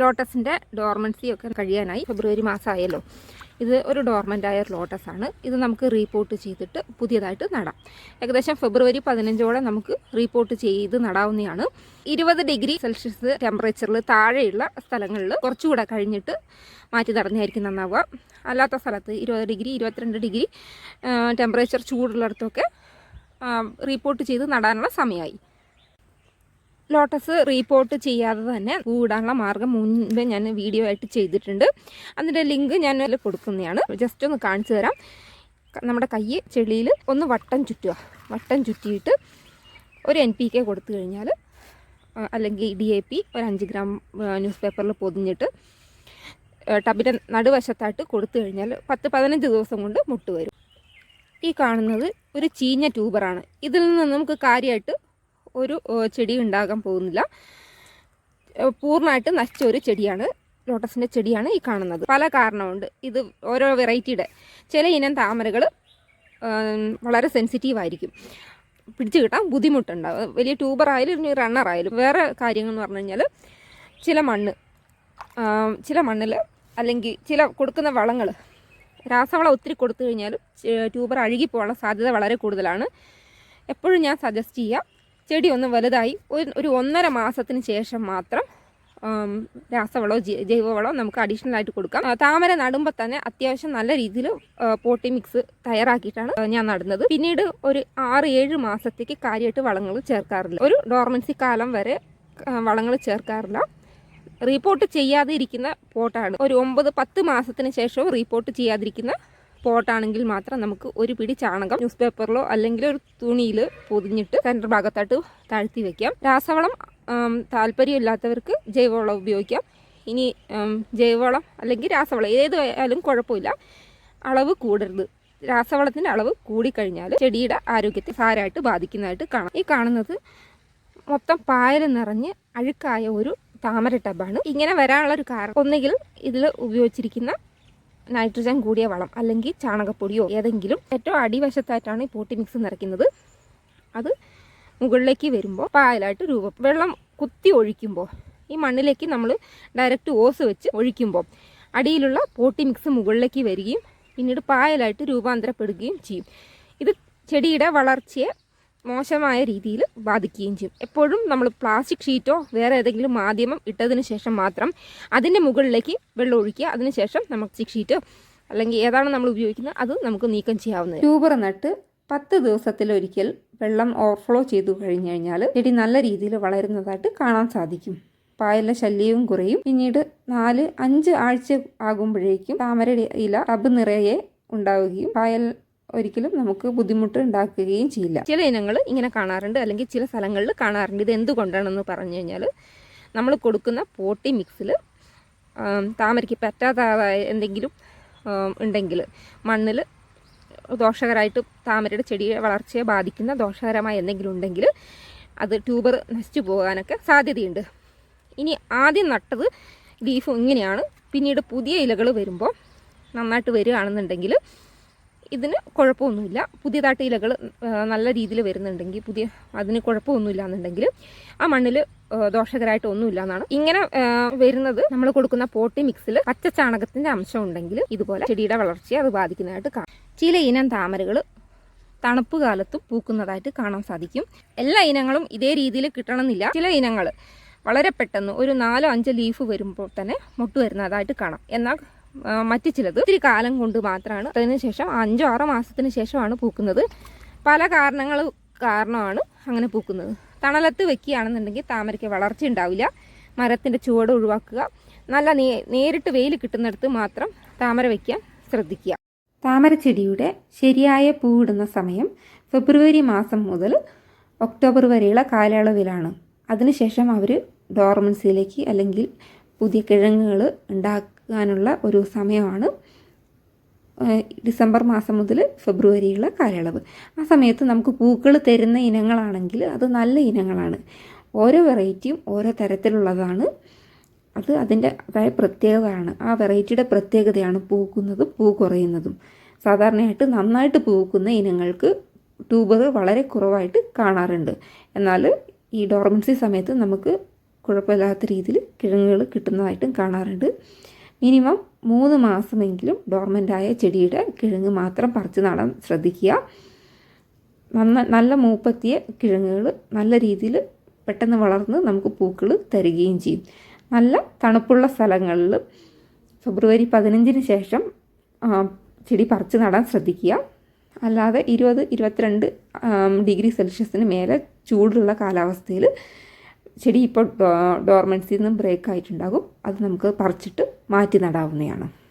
ലോട്ടസിന്റെ dormancy ഒക്കെ കഴിയാനായി ഫെബ്രുവരി മാസമായല്ലോ ഇത് ഒരു ഡോർമന്റ് ആയ ലോട്ടസ് ആണ് ഇത് നമുക്ക് റീപോർട്ട് ചെയ്തിട്ട് പുതിയതായിട്ട് നടാം. ഏകദേശം ഫെബ്രുവരി പതിനഞ്ചോടെ നമുക്ക് റീപോർട്ട് ചെയ്ത് നടാവുന്നതാണ്. ഇരുപത് ഡിഗ്രി സെൽഷ്യസ് ടെമ്പറേച്ചറിൽ താഴെയുള്ള സ്ഥലങ്ങളിൽ കുറച്ചുകൂടെ കഴിഞ്ഞിട്ട് മാറ്റി നടന്നായിരിക്കും നന്നാവുക. അല്ലാത്ത സ്ഥലത്ത് ഇരുപത് ഡിഗ്രി ഇരുപത്തിരണ്ട് ഡിഗ്രി ടെമ്പറേച്ചർ ചൂടുള്ളിടത്തൊക്കെ റീപോർട്ട് ചെയ്ത് നടാനുള്ള സമയമായി. ലോട്ടസ് റീപോർട്ട് ചെയ്യാതെ തന്നെ കൂടാനുള്ള മാർഗം മുൻപ് ഞാൻ വീഡിയോ ആയിട്ട് ചെയ്തിട്ടുണ്ട്. അതിന്റെ ലിങ്ക് ഞാൻ അതിൽ കൊടുക്കുന്നതാണ്. ജസ്റ്റ് ഒന്ന് കാണിച്ചു തരാം. നമ്മുടെ കൈ ചെളിയിൽ ഒന്ന് വട്ടം ചുറ്റുക. വട്ടം ചുറ്റിയിട്ട് ഒരു എൻ പി കെ കൊടുത്തു കഴിഞ്ഞാൽ അല്ലെങ്കിൽ ഡി എ പി ഒരു അഞ്ച് ഗ്രാം ന്യൂസ് പേപ്പറിൽ പൊതിഞ്ഞിട്ട് ടബിന്റെ നടുവശത്തായിട്ട് കൊടുത്തു കഴിഞ്ഞാൽ പത്ത് പതിനഞ്ച് ദിവസം കൊണ്ട് മുട്ട് വരും. ഈ കാണുന്നത് ഒരു ചീഞ്ഞ ട്യൂബറാണ് ഇതിൽ നിന്ന് നമുക്ക് കാര്യമായിട്ട് ഒരു ചെടി ഉണ്ടാകാൻ പോകുന്നില്ല. പൂർണമായിട്ട് നശിച്ച ഒരു ചെടിയാണ് ലോട്ടസിന്റെ ചെടിയാണ് ഈ കാണുന്നത്. പല കാരണമുണ്ട്. ഇത് ഓരോ വെറൈറ്റിയുടെ ചില ഇനം താമരകൾ വളരെ സെൻസിറ്റീവ് ആയിരിക്കും. പിടിച്ചു കിട്ടാൻ ബുദ്ധിമുട്ടുണ്ടാവും. വലിയ ട്യൂബറായാലും ഇനി റണ്ണർ ആയാലും. വേറെ കാര്യങ്ങൾ എന്ന് പറഞ്ഞു കഴിഞ്ഞാൽ ചില മണ്ണ് ചില മണ്ണിൽ അല്ലെങ്കിൽ ചില കൊടുക്കുന്ന വളങ്ങൾ രാസവളം ഒത്തിരി കൊടുത്തു കഴിഞ്ഞാലും ട്യൂബർ അഴുകിപ്പോകാനുള്ള സാധ്യത വളരെ കൂടുതലാണ്. എപ്പോഴും ഞാൻ സജസ്റ്റ് ചെയ്യാം. ചെടി ഒന്ന് വലുതായി. ഒരു ഒന്നര മാസത്തിന് ശേഷം മാത്രം രാസവളമോ ജൈവവളമോ നമുക്ക് അഡീഷണൽ ആയിട്ട് കൊടുക്കാം. താമര നടുമ്പോൾ തന്നെ അത്യാവശ്യം നല്ല രീതിയിൽ പോട്ടി മിക്സ് തയ്യാറാക്കിയിട്ടാണ് ഞാൻ നടുന്നത്. പിന്നീട് ഒരു ആറ് ഏഴ് മാസത്തേക്ക് കാര്യമായിട്ട് വളങ്ങൾ ചേർക്കാറില്ല. ഒരു ഡോർമൻസി കാലം വരെ വളങ്ങൾ ചേർക്കാറില്ല. റീപോർട്ട് ചെയ്യാതിരിക്കുന്ന പോട്ടാണ്. ഒരു ഒമ്പത് പത്ത് മാസത്തിന് ശേഷവും റീപോർട്ട് ചെയ്യാതിരിക്കുന്ന പോട്ടാണെങ്കിൽ മാത്രം നമുക്ക് ഒരു പിടി ചാണകം ന്യൂസ് പേപ്പറിലോ അല്ലെങ്കിൽ ഒരു തുണിയിൽ പൊതിഞ്ഞിട്ട് സെന്റർ ഭാഗത്തായിട്ട് താഴ്ത്തി വെക്കാം. രാസവളം താല്പര്യമില്ലാത്തവർക്ക് ജൈവവളം ഉപയോഗിക്കാം. ഇനി ജൈവവളം അല്ലെങ്കിൽ രാസവളം ഏത് ആയാലും കുഴപ്പമില്ല. അളവ് കൂടരുത്. രാസവളത്തിന്റെ അളവ് കൂടിക്കഴിഞ്ഞാൽ ചെടിയുടെ ആരോഗ്യത്തെ സാരമായിട്ട് ബാധിക്കുന്നതായിട്ട് കാണാം. ഈ കാണുന്നത് മൊത്തം പായൽ നിറഞ്ഞ് അഴുക്കായ ഒരു താമര ടബാണ് ഇങ്ങനെ വരാനുള്ള ഒരു കാരണം ഒന്നുകിൽ ഇതിൽ ഉപയോഗിച്ചിരിക്കുന്ന നൈട്രജൻ കൂടിയ വളം അല്ലെങ്കിൽ ചാണകപ്പൊടിയോ ഏതെങ്കിലും ഏറ്റവും അടിവശത്തായിട്ടാണ് ഈ പോട്ടി മിക്സ് നിറയ്ക്കുന്നത്. അത് മുകളിലേക്ക് വരുമ്പോൾ പായലായിട്ട് രൂപം വെള്ളം കുത്തി ഒഴിക്കുമ്പോൾ ഈ മണ്ണിലേക്ക് നമ്മൾ ഡയറക്റ്റ് ഓസ് വെച്ച് ഒഴിക്കുമ്പോൾ അടിയിലുള്ള പോട്ടി മിക്സ് മുകളിലേക്ക് വരികയും പിന്നീട് പായലായിട്ട് രൂപാന്തരപ്പെടുകയും ചെയ്യും. ഇത് ചെടിയുടെ വളർച്ചയെ മോശമായ രീതിയിൽ ബാധിക്കുകയും ചെയ്യും. എപ്പോഴും നമ്മൾ പ്ലാസ്റ്റിക് ഷീറ്റോ വേറെ ഏതെങ്കിലും മാധ്യമം ഇട്ടതിന് ശേഷം മാത്രം അതിന്റെ മുകളിലേക്ക് വെള്ളം ഒഴിക്കുക. അതിനുശേഷം നമുക്ക് ഷീറ്റ് അല്ലെങ്കിൽ ഏതാണ് നമ്മൾ ഉപയോഗിക്കുന്നത് അത് നമുക്ക് നീക്കം ചെയ്യാവുന്നത് ട്യൂബർ നട്ട് പത്ത് ദിവസത്തിലൊരിക്കൽ വെള്ളം ഓവർഫ്ലോ ചെയ്തു കഴിഞ്ഞു കഴിഞ്ഞാൽ ചെടി നല്ല രീതിയിൽ വളരുന്നതായിട്ട് കാണാൻ സാധിക്കും. പായലിലെ ശല്യവും കുറയും. പിന്നീട് നാല് അഞ്ച് ആഴ്ച ആകുമ്പോഴേക്കും താമരയുടെ ഇല ടബ് നിറയെ ഉണ്ടാവുകയും പായൽ ഒരിക്കലും നമുക്ക് ബുദ്ധിമുട്ട് ഉണ്ടാക്കുകയും ചെയ്യില്ല. ചില ഇനങ്ങൾ ഇങ്ങനെ കാണാറുണ്ട്. അല്ലെങ്കിൽ ചില സ്ഥലങ്ങളിൽ കാണാറുണ്ട്. ഇത് എന്തുകൊണ്ടാണെന്ന് പറഞ്ഞു കഴിഞ്ഞാൽ നമ്മൾ കൊടുക്കുന്ന പോട്ടി മിക്സിൽ താമരയ്ക്ക് പറ്റാത്തതായ എന്തെങ്കിലും ഉണ്ടെങ്കിൽ മണ്ണിൽ ദോഷകരമായിട്ട് താമരയുടെ ചെടിയെ വളർച്ചയെ ബാധിക്കുന്ന ദോഷകരമായ എന്തെങ്കിലും ഉണ്ടെങ്കിൽ അത് ട്യൂബർ നശിച്ചു പോകാനൊക്കെ സാധ്യതയുണ്ട്. ഇനി ആദ്യം നട്ടത് ലീഫ് ഇങ്ങനെയാണ്. പിന്നീട് പുതിയ ഇലകൾ വരുമ്പോൾ നന്നായിട്ട് വരികയാണെന്നുണ്ടെങ്കിൽ ഇതിന് കുഴപ്പമൊന്നുമില്ല. പുതിയതായിട്ട് ഇലകൾ നല്ല രീതിയിൽ വരുന്നുണ്ടെങ്കിൽ പുതിയ അതിന് കുഴപ്പമൊന്നുമില്ല എന്നുണ്ടെങ്കിൽ ആ മണ്ണിൽ ദോഷകരമായിട്ട് ഒന്നുമില്ല എന്നാണ്. ഇങ്ങനെ വരുന്നത് നമ്മൾ കൊടുക്കുന്ന പോട്ടി മിക്സിൽ പച്ച ചാണകത്തിന്റെ അംശം ഉണ്ടെങ്കിൽ ഇതുപോലെ ചെടിയുടെ വളർച്ചയെ അത് ബാധിക്കുന്നതായിട്ട് കാണാം. ചില ഇനം താമരകൾ തണുപ്പ് കാലത്തും പൂക്കുന്നതായിട്ട് കാണാൻ സാധിക്കും. എല്ലാ ഇനങ്ങളും ഇതേ രീതിയിൽ കിട്ടണമെന്നില്ല. ചില ഇനങ്ങൾ വളരെ പെട്ടെന്ന് ഒരു നാലോ അഞ്ചോ ലീഫ് വരുമ്പോൾ തന്നെ മുട്ട് വരുന്നതായിട്ട് കാണാം. എന്നാൽ മറ്റു ചിലത് ഒത്തിരി കാലം കൊണ്ട് മാത്രമാണ് അതിന് ശേഷം അഞ്ചോ ആറോ മാസത്തിന് ശേഷമാണ് പൂക്കുന്നത്. പല കാരണങ്ങൾ കാരണമാണ് അങ്ങനെ പൂക്കുന്നത്. തണലത്ത് വെക്കുകയാണെന്നുണ്ടെങ്കിൽ താമരയ്ക്ക് വളർച്ച ഉണ്ടാവില്ല. മരത്തിന്റെ ചുവട് ഒഴിവാക്കുക. നല്ല നേ നേരിട്ട് വെയിൽ കിട്ടുന്നിടത്ത് മാത്രം താമര വയ്ക്കാൻ ശ്രദ്ധിക്കുക. താമരച്ചെടിയുടെ ശരിയായ പൂവിടുന്ന സമയം ഫെബ്രുവരി മാസം മുതൽ ഒക്ടോബർ വരെയുള്ള കാലയളവിലാണ്. അതിനുശേഷം അവർ ഡോർമൻസിയിലേക്ക് അല്ലെങ്കിൽ പുതിയ കിഴങ്ങുകൾ ഉണ്ടാക്കാനുള്ള ഒരു സമയമാണ് ഡിസംബർ മാസം മുതൽ ഫെബ്രുവരിയുള്ള കാലയളവ്. ആ സമയത്ത് നമുക്ക് പൂക്കൾ തരുന്ന ഇനങ്ങളാണെങ്കിൽ അത് നല്ല ഇനങ്ങളാണ്. ഓരോ വെറൈറ്റിയും ഓരോ തരത്തിലുള്ളതാണ്. അത് അതിന്റെ അതായ പ്രത്യേകതയാണ്. ആ വെറൈറ്റിയുടെ പ്രത്യേകതയാണ് പൂക്കുന്നതും പൂ കുറയുന്നതും. സാധാരണയായിട്ട് നന്നായിട്ട് പൂക്കുന്ന ഇനങ്ങൾക്ക് ട്യൂബർ വളരെ കുറവായിട്ട് കാണാറുണ്ട്. എന്നാൽ ഈ ഡോർമൻസി സമയത്ത് നമുക്ക് കുഴപ്പമില്ലാത്ത രീതിയിൽ കിഴങ്ങുകൾ കിട്ടുന്നതായിട്ടും കാണാറുണ്ട്. മിനിമം മൂന്ന് മാസമെങ്കിലും ഡോർമെന്റായ ചെടിയുടെ കിഴങ്ങ് മാത്രം പറിച്ച് നടാൻ ശ്രദ്ധിക്കുക. നന്ന നല്ല മൂപ്പത്തിയ കിഴങ്ങുകൾ നല്ല രീതിയിൽ പെട്ടെന്ന് വളർന്ന് നമുക്ക് പൂക്കൾ തരികയും ചെയ്യും. നല്ല തണുപ്പുള്ള സ്ഥലങ്ങളിൽ ഫെബ്രുവരി പതിനഞ്ചിന് ശേഷം ചെടി പറിച്ച് നടാൻ ശ്രദ്ധിക്കുക. അല്ലാതെ ഇരുപത് ഇരുപത്തിരണ്ട് ഡിഗ്രി സെൽഷ്യസിന് മേലെ ചൂടുള്ള കാലാവസ്ഥയിൽ ചെടി ഇപ്പോൾ ഡോർമെൻസിൽ നിന്നും ബ്രേക്ക് ആയിട്ടുണ്ടാകും. അത് നമുക്ക് പറിച്ചിട്ട് മാറ്റി നടാവുന്നതാണ്.